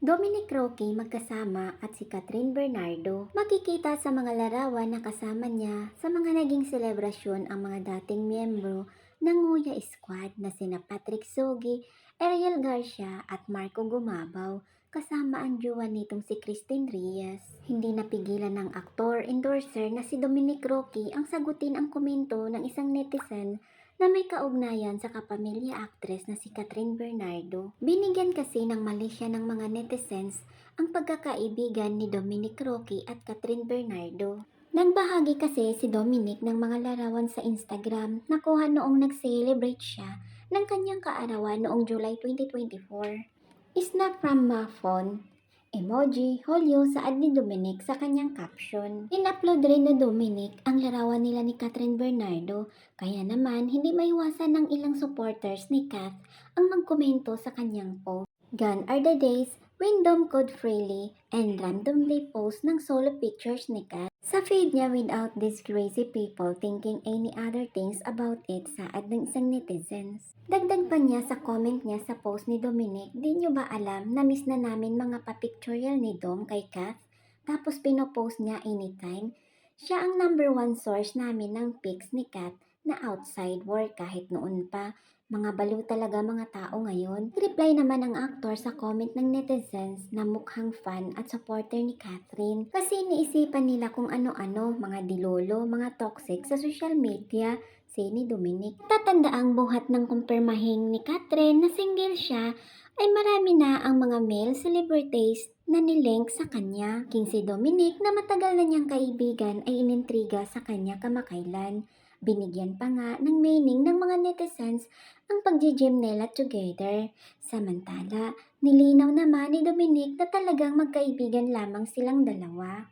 Dominic Roque magkasama at si Catherine Bernardo makikita sa mga larawan na kasama niya sa mga naging selebrasyon ang mga dating miyembro ng Nguya Squad na sina Patrick Sogi, Ariel Garcia at Marco Gumabaw kasama ang jowa nitong si Christine Reyes. Hindi napigilan ng aktor endorser na si Dominic Roque ang sagutin ang komento ng isang netizen na may kaugnayan sa kapamilya actress na si Catherine Bernardo. Binigyan kasi ng mali siya ng mga netizens ang pagkakaibigan ni Dominic Roque at Catherine Bernardo. Nagbahagi kasi si Dominic ng mga larawan sa Instagram na kuha noong nag-celebrate siya ng kanyang kaarawan noong July 2024. Snap from phone, emoji, holyo saad ni Dominic sa kanyang caption. In-upload rin na Dominic ang larawan nila ni Catherine Bernardo, kaya naman hindi maiwasan ng ilang supporters ni Kath ang magkomento sa kanyang post. Gone are the days when Dom could freely and randomly post ng solo pictures ni Kath. Sa feed niya without these crazy people thinking any other things about it saad ng isang netizens. Dagdag pa niya sa comment niya sa post ni Dominic, di nyo ba alam na miss na namin mga papictorial ni Dom kay Kath? Tapos pinopost niya anytime. Siya ang number one source namin ng pics ni Kath na outside work kahit noon pa. Mga baliw talaga mga tao ngayon. Reply naman ang aktor sa comment ng netizens na mukhang fan at supporter ni Catherine. Kasi iniisipan nila kung ano-ano, mga dilolo, mga toxic sa social media, si ni Dominic. Tatanda ang buhat ng kumpirmahing ni Catherine na single siya ay marami na ang mga male celebrities na nilink sa kanya. King si Dominic na matagal na niyang kaibigan ay inintriga sa kanya kamakailan. Binigyan pa nga ng meaning ng mga netizens ang pag-gym nila together. Samantala, nilinaw naman ni Dominic na talagang magkaibigan lamang silang dalawa.